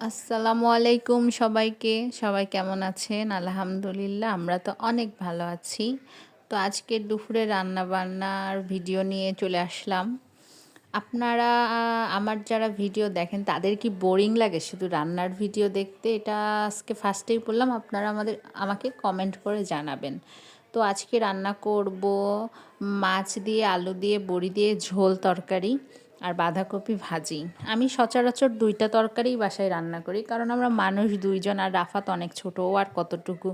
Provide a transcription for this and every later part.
আসসালামু আলাইকুম সবাইকে। সবাই কেমন আছেন? আলহামদুলিল্লাহ, আমরা তো অনেক ভালো আছি। তো আজকে দুপুরে রান্না বান্নার ভিডিও নিয়ে চলে আসলাম। আপনারা, আমার যারা ভিডিও দেখেন, তাদের কি বোরিং লাগে শুধু রান্নার ভিডিও দেখতে? এটা আজকে ফার্স্টেই বললাম, আপনারা আমাদের, আমাকে কমেন্ট করে জানাবেন। তো আজকে রান্না করব মাছ দিয়ে, আলু দিয়ে, বড়ি দিয়ে, ঝোল তরকারি। আর বাঁধাকপি ভাজি। আমি সচরাচর দুইটা তরকারি বাসায় রান্না করি, কারণ আমরা মানুষ দুইজন আর রাফাত অনেক ছোটো আর কতটুকু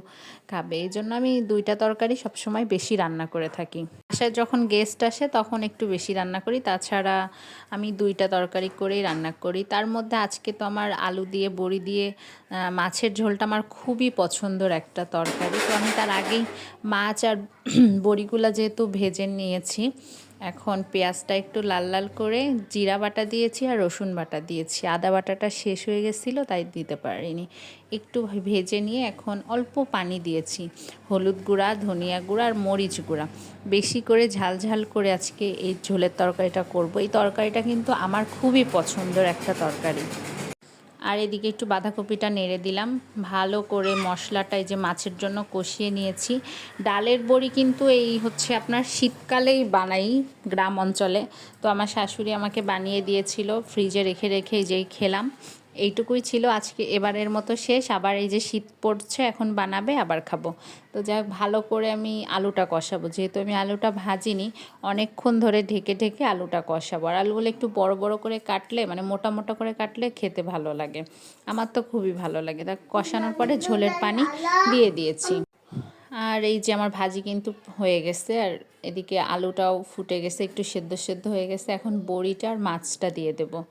খাবে। এই জন্য আমি দুইটা তরকারি সবসময় বেশি রান্না করে থাকি। বাসায় যখন গেস্ট আসে, তখন একটু বেশি রান্না করি। তাছাড়া আমি দুইটা তরকারি করেই রান্না করি। তার মধ্যে আজকে তো আমার আলু দিয়ে, বড়ি দিয়ে মাছের ঝোলটা আমার খুবই পছন্দর একটা তরকারি। তো আমি তার আগেই মাছ আর বড়িগুলা যেহেতু ভেজে নিয়েছি এখন পেঁয়াজটা একটু লাল লাল করে জিরা বাটা দিয়েছি আর রসুন বাটা দিয়েছি। আদা বাটাটা শেষ হয়ে গেছিল, তাই দিতে পারিনি। একটু ভেজে নিয়ে এখন অল্প পানি দিয়েছি। হলুদ গুঁড়া, ধনিয়া গুঁড়া আর মরিচ গুঁড়া। বেশি করে ঝাল ঝাল করে আজকে এই ঝোলের তরকারিটা করব। এই তরকারিটা কিন্তু আমার খুবই পছন্দের একটা তরকারি। আর এদিকে একটু বাঁধাকপিটা নেড়ে দিলাম। ভালো করে মশলাটা এই যে মাছের জন্য কষিয়ে নিয়েছি। ডালের বড়ি কিন্তু এই হচ্ছে আপনার শীতকালেই বানাই গ্রাম অঞ্চলে। তো আমার শাশুড়ি আমাকে বানিয়ে দিয়েছিল, ফ্রিজে রেখে রেখে যেই খেলাম। এইটুকুই ছিল আজকে, এবারের মতো শেষ। আবার এই যে শীত পড়ছে, এখন বানাবে, আবার খাব। তো যাই ভালো করে আমি আলুটা কষাবো। যেহেতু আমি আলুটা ভাজিনি, অনেকক্ষণ ধরে ঢেকে ঢেকে আলুটা কষাবো। আর আলুগুলো একটু বড় বড় করে কাটলে মানে মোটা মোটা করে কাটলে খেতে ভালো লাগে। আমার তো খুবই ভালো লাগে। তা কষানোর পরে ঝোলের পানি দিয়ে দিয়েছি। আর এই যে আমার ভাজি কিন্তু হয়ে গেছে, আর এদিকে আলুটাও ফুটে গেছে, একটু সেদ্ধ সেদ্ধ হয়ে গেছে। এখন বড়িটা আর মাছটা দিয়ে দেবো।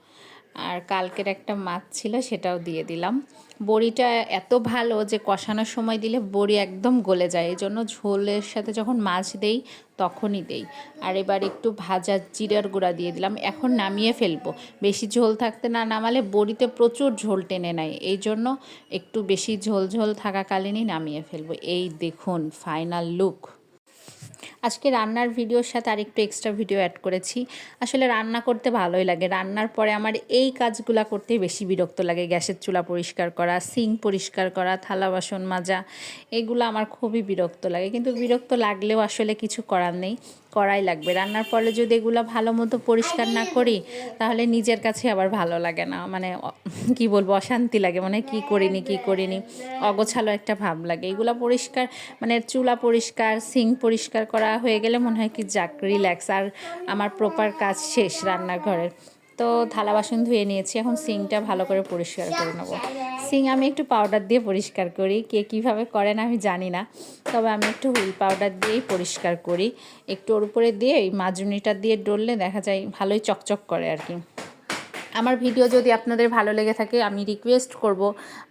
আর কালকের একটা মাছ ছিল, সেটাও দিয়ে দিলাম। বড়িটা এত ভালো যে কষানোর সময় দিলে বড়ি একদম গলে যায়। এই জন্য ঝোলের সাথে যখন মাছ দেই, তখনই দেই। আর এবার একটু ভাজা জিরার গুঁড়া দিয়ে দিলাম। এখন নামিয়ে ফেলব। বেশি ঝোল থাকতে না নামালে বড়িতে প্রচুর ঝোল টেনে নেয়। এই জন্য একটু বেশি ঝোল ঝোল থাকাকালীনই নামিয়ে ফেলব। এই দেখুন ফাইনাল লুক আজকে রান্নার ভিডিওর সাথে আরেকটু এক্সট্রা ভিডিও অ্যাড করেছি। আসলে রান্না করতে ভালোই লাগে। রান্নার পরে আমার এই কাজগুলা করতে বেশি বিরক্ত লাগে। গ্যাসের চুলা পরিষ্কার করা সিং পরিষ্কার করা, থালা বাসন মাজা, এগুলো আমার খুবই বিরক্ত লাগে। কিন্তু বিরক্ত লাগলেও আসলে কিছু করার নেই, করাই লাগবে। রান্নার পরে যদি এগুলো ভালো মতো পরিষ্কার না করি, তাহলে নিজের কাছে আবার ভালো লাগে না। মানে কি বলব, অশান্তি লাগে। মানে কি করিনি কি করিনি, অগোছালো একটা ভাব লাগে। এগুলো পরিষ্কার মানে চুলা পরিষ্কার সিং পরিষ্কার করা হয়ে গেলে মনে হয় কি, যাক রিল্যাক্স আর আমার প্রপার কাজ শেষ রান্নাঘরের তো থালা বাসন ধুয়ে নিয়েছি, এখন সিংটা ভালো করে পরিষ্কার করে নেব। সিং আমি একটু পাউডার দিয়ে পরিষ্কার করি, কে কীভাবে করেন আমি জানি না। তবে আমি একটু হুইল পাউডার দিয়েই পরিষ্কার করি। একটু ওর উপরে দিয়ে এই মাজুনিটা দিয়ে ডললে দেখা যায় ভালোই চকচক করে আর কি। আমার ভিডিও যদি আপনাদের ভালো লেগে থাকে, আমি রিকোয়েস্ট করব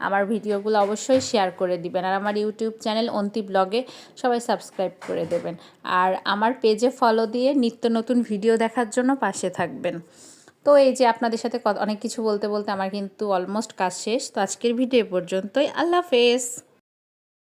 আমার ভিডিওগুলো অবশ্যই শেয়ার করে দিবেন। আর আমার ইউটিউব চ্যানেল অন্তি ব্লগে সবাই সাবস্ক্রাইব করে দেবেন। আর আমার পেজে ফলো দিয়ে নিত্য নতুন ভিডিও দেখার জন্য পাশে থাকবেন। তো এই যে আপনাদের সাথে অনেক কিছু বলতে বলতে আমার কিন্তু অলমোস্ট কাজ শেষ। তো আজকের ভিডিও পর্যন্তই। আল্লাহ হাফেজ।